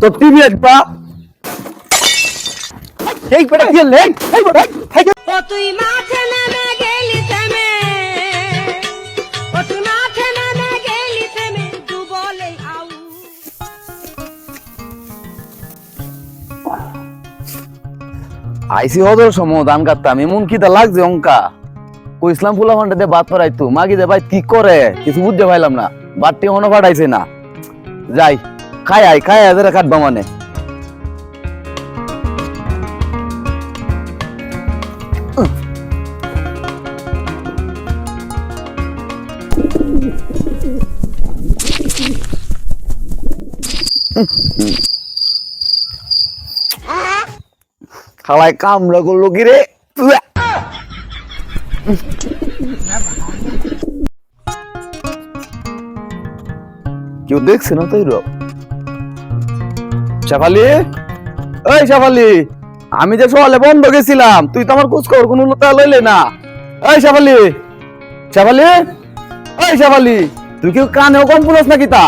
তো টিভি এই বেটা লেগ এই বেটা এই ও তুই মাঠে নেমে গেলি থেমে। ও তুই মাঠে নেমে গেলি থেমে দু বলে আউ। আইসি হদর সময় দান কাটতাম এমন কি তা লাগছে অঙ্কা? ও ইসলাম ফুলা ফান্ডা দিয়ে বাদ পড়াইতো মাগি দে ভাই কি করে? কিছু বুঝতে পাইলাম না বাদটি মনে পাঠাইছে না। যাই। খাই আই খাই আই কাটবা মানে খালাই কামড়া করল কি রে! কেউ দেখছে না তাই শেফালি? ওই শেফালি আমি যে সকালে বন্ধ গেছিলাম তুই তো আমার খোঁজ খবর কোনো লোক লইলে না। ওই শেফালি শেফালি ওই শেফালি তুই কেউ কানেও কম পুরস নাকি তা?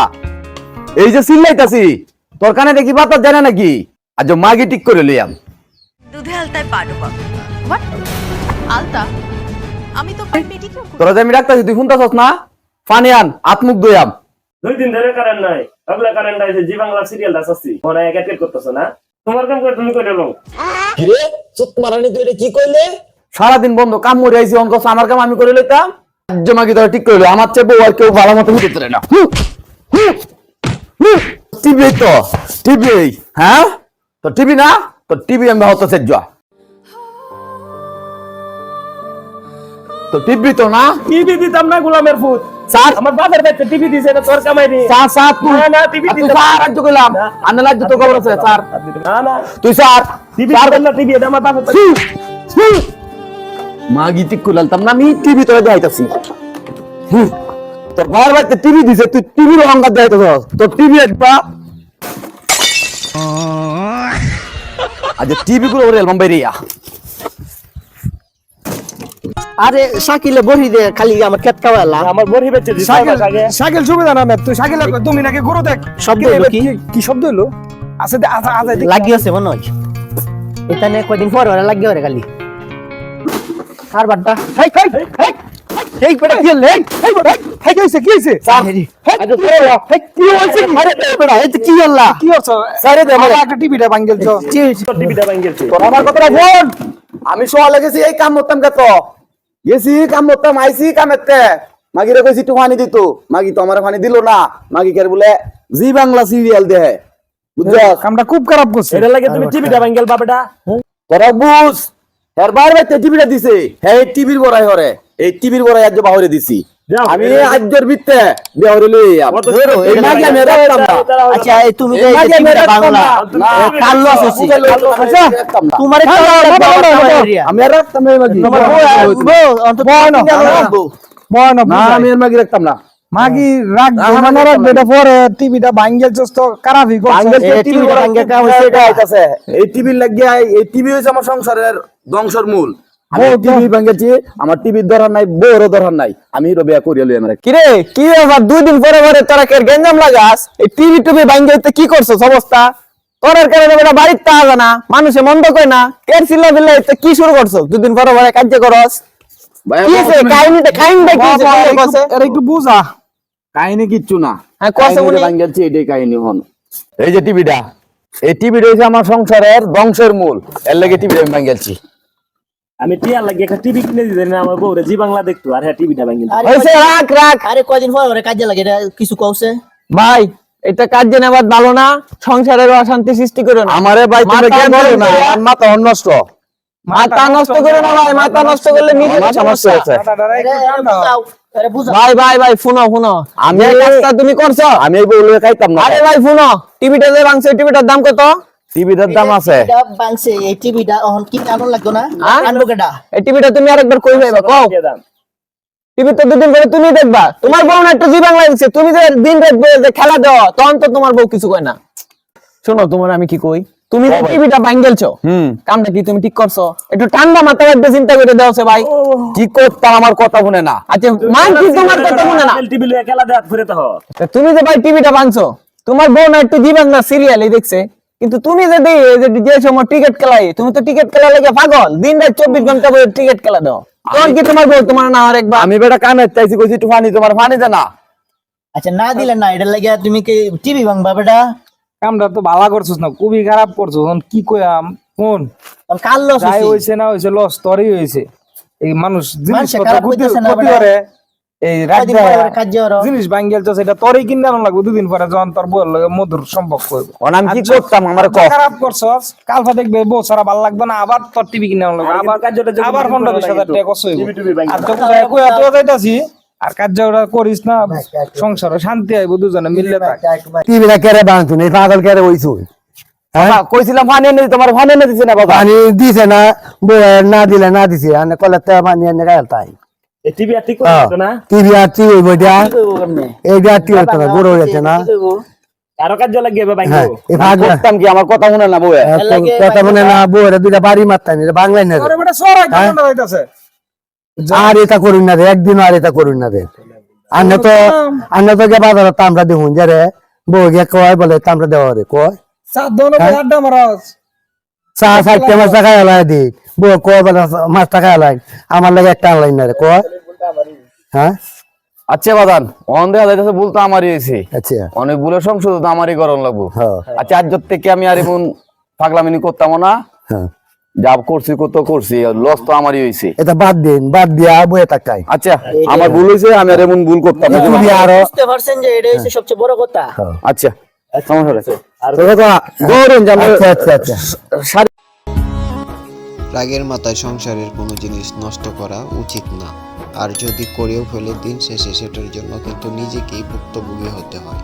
এই যে চিল্লাইতাছি তোর কানে দেখি বাতাস জানে নাকি? আজ মাগি ঠিক করে লইয়াম দুধে আলতায় পা ডোবা হোয়াট আলতা? আমি তো তোরা যে আমি ডাক্তার তুই শুনতেছস না? পানি আন আত্মুখ দইয়াম দুই দিন ধরে কারেন্ট নাই। আগলা কারেন্ট আইছে জি বাংলা সিরিয়ালটা চাচ্ছি। মনে হয় একেট করতেছ না। তোমার কাম করে তুমি করে লো কিরে? চুত মারানি তুই কি কইলে? সারাদিন বন্ধ কাম মরে আইছি অঙ্ক আমার কাম আমি করে লইতাম। রাজ্য মাগি তোরা ঠিক করে আমার চেয়ে বউ আর কেউ ভালো মতো হতে পারে না। টিভি তো টিভি হ্যাঁ? তো টিভি না? তো টিভি আমি হতো সেজ্জ তো টিভি তো না? টিভি দিতাম না গোলামের ফুট। স্যার। আমার বাপের বাচ্চা টিভি দিছে এটা তোর কামাই নি স্যার স্যার তুই না, টিভি দিতে স্যার রাজ্য কইলাম। আন্না রাজ্য তো খবর আছে স্যার। না না। তুই স্যার টিভি স্যার দিতাম না টিভি এটা আমার বাপের বাচ্চা। মাগি ঠিক না আমি টিভি তোরা দেখাইতাছি। তোর ঘর বাড়িতে টিভি দিছে তুই টিভির দেখাইতেছ তোর টিভি একটা আজ টিভি গুলো ওরে বেরিয়া আরে শাকিলে বহি দে খালি আমার কেট কাওয়ালা আমার বড়ি বেচে দিছে সাইকেল আগে। সাইকেল সুবিধা না তুই সাইকেল তুমি নাকি গরু দেখ। শব্দ কি হইল কি? কি? শব্দ হলো আছে দে আছে আছে লাগি আছে মনে হয়। এখানে কয়দিন পর ওরা লাগি ওরে খালি। কার বাড্ডা। হেই হেই হেই হেই বেটা কি লে হেই বেটা। হেই কি হইছে কি হইছে? হেই আজ হেই কি হইছে? আরে বেটা এই কি আল্লাহ কি হচ্ছে সারে দে আমার একটা টিভিটা ভাঙগেল তো কি হইছে? তোর টিভিটা ভাঙ গেছে তোর আমার কথাটা বল। আমি সকালে গেছি এই কাম করতাম কত গেছি কাম করতাম আইসি কামেতে মাগিরে কইছি একটু পানি দিত। মাগি তো আমার পানি দিল না। মাগি কে বলে জি বাংলা সিরিয়াল দেহে। বুঝছ? কামটা খুব খারাপ করছে। এটা লাগে তুমি টিভিটা বাঙ্গেল গেল বাবাটা তোরা বুঝ। এর বার বাইতে টিভিটা দিছে। হ্যাঁ এই টিভির বড়াই হরে। এই টিভির বড়াই আজ বাহরে দিছি। আমি এটা- মাগি আচ্ছা তুমি আচ্ছা তোমার আমি রাখতাম মন আমি রাখতাম না রাখ না, মানে পরে টিভিটা ভাঙগেল তো খারাপই টিভি টিভিটা ভাঙ্গে কাম হইছে এটা। আইতাছে এই টিভির লাগিয়া এই টিভি হইছে আমার সংসারের ধ্বংসের মূল আমি টিভি আমার টিভির দরকার নাই বউরও দরকার নাই। আমি রবিয়া করিয়া লই আমার কিরে কি ব্যাপার দুই দিন পরে পরে তোরা কে গেঞ্জাম লাগাস? এই টিভি টিভি কি করছস অবস্থা? তোর কারণে বেটা বাড়িতে তা হবে না মানুষে মন্দ কই না। এর চিল্লা বিল্লা কি শুরু করছস? দুদিন পরে পরে কার্য করস। একটু-? বুঝা। কাহিনী কিচ্ছু না। হ্যাঁ, এটাই কাহিনী হন। এই যে টিভিটা এই টিভিটা হইছে আমার সংসারের ধ্বংসের মূল। এর লাগে টিভিটা আমি ভাঙ্গেছি আমি টিয়া লাগে একটা টিভি কিনে দিতে না আমার বউরে জি বাংলা দেখতো আর হ্যাঁ টিভিটা ভাঙ গেল হইছে রাখ রাখ। আরে কয়দিন পর ওরে কাজে লাগে এটা কিছু কওছে? ভাই এটা কাজ নেবার ভালো না সংসারের অশান্তি সৃষ্টি করো না। আমারে ভাই তুমি মাথা কেন করো। না মাথা অন্যষ্ট মাথা নষ্ট করো না ভাই মাথা নষ্ট করলে আমার সমস্যা। বুঝাও ভাই ভাই ভাই শুনো শুনো। আমি আমি- কাজটা তুমি করছ আমি এই বউলে খাইতাম না। আরে ভাই শুনো টিভিটা যে ভাঙছে টিভিটার দাম কত? টিভিটার দাম আছে। এটা এই টিভিটা এখন কি আনন্দ লাগতো না? এই টিভিটা তুমি আরেকবার কই যাইবা কও। টিভি তো দুদিন পরে তুমি দেখবা। তোমার বউ না একটা জি বাংলা দিচ্ছে তুমি যে দিন রাত যে খেলা দাও তখন তো তোমার বউ কিছু কয় না। শোনো তোমার আমি কি কই? তুমি যে টিভিটা ভাঙগেলছো হুম। কামটা কি তুমি ঠিক করছ? একটু ঠান্ডা মাথায় একটু চিন্তা করে দেওছে ভাই। কি করতাম আমার কথা শুনে না। আচ্ছা মান কি তোমার কথা না? টিভি লয়ে খেলা তো। তুমি যে ভাই টিভিটা ভাঙছো তোমার বোন একটু জি বাংলা সিরিয়ালই দেখছে। কিন্তু তুমি যদি যে যে সময় টিকিট খেলাই তুমি তো টিকিট খেলা লেগে পাগল। দিন রাত চব্বিশ ঘণ্টা বই টিকিট খেলা দাও। তখন কি তোমার বউ তোমার না আর একবার? আমি বেটা কানে চাইছি কইছি একটু পানি তোমার পানি দে না। আচ্ছা না দিলে না এটা লাগে তুমি কি টিভি ভাঙবা বেটা? কামটা তো ভালো করছিস না খুবই খারাপ করছিস কি কইয়াম? কোন কাল লস হয়েছে না হয়েছে লস তোরই হয়েছে এই মানুষ জিনিস কত ক্ষতি না বেটা। করে। এই রাত কয়দিন পরে পরে কাজ যাওয়ারও। জিনিস ভাঙ্গেল তো সেটা তোরই কিনে আনো লাগবে দুদিন পরে যখন তোর বউয়ের লগে মধুর সম্পর্ক আমি কি আচ্ছা, করতাম আমার আচ্ছা, খারাপ করছস? কালফা দেখবে বউ সারা ভালো লাগবে না আবার তোর টিভি কিনে আনো লাগবে আবার কিন্তু কার্যটা যদি আবার পনেরো বিশ হাজার টাকা কষ্ট হইব। টিভি টিভি ভাঙ্গা। আর তো কোথায় যাইতাছি? আর কাজ ওটা করিস না সংসারে শান্তি আইব দুজনে মিললে থাক। টিভিটা কেড়ে বাঁধতুন এই পাগল কেড়ে বাবা, কইছিলাম পানি এনে তোমার পানি এনে দিছে না বাবা? পানি দিছে না না দিলে না দিছে কলে তে পানি এনে গাইল তাই। টিভি আর ঠিক না? টিভি আর টিভি হইব এটা এইটা টিভি হতো না? গরু হয়েছে না আরও কাজ লাগবে এবার এই পাগল করতাম কি? আমার কথা শুনে না বউয়ে কথা না বউরে দুইটা বাড়ি মারতাম এটা বাংলায় না। রে। আরে বেটা সরাই কেমন হইতাছে আর এটা করুন না রে একদিন আর এটা করুন না রে। আন্নে তো আন্নে তো গে বাজারে তামরা দেখুন যে রে বউ গে কয় বলে তামরা দেওয়া রে কয়। সাত দোনো আড্ডা মারাস চা ষাটটা মাছ টাকা এলাই দি বউ কয় মাছ টাকা এলাই আমার লাগে একটা আনলাই না রে কয়? হ্যাঁ? আচ্ছা বাদান অন দেখা যাইতেছে ভুল তো আমারই হয়েছে আচ্ছা। অনেক ভুলের সংশোধন তো আমারই গরম লাগবো। হ্যাঁ আচ্ছা আজ থেকে আমি আর এমন পাগলামিনি করতাম না হ্যাঁ। যা করছি কত করছি লস তো আমারই হয়েছে এটা বাদ দিন বাদ দিয়া বয়ে তাকাই। আচ্ছা আমার ভুল হয়েছে আমি আর এমন ভুল করতাম না। তুমি আরও বুঝতে পারছেন যে এটা হচ্ছে সবচেয়ে বড় কথা। আচ্ছা সমস্যা ধরুন যে আচ্ছা আচ্ছা আচ্ছা। রাগের মাথায় সংসারের কোনো জিনিস নষ্ট করা উচিত না। আর যদি করেও ফেলে দিন শেষে, সেটার জন্য কিন্তু নিজেকেই ভুক্তভোগী হতে হয়।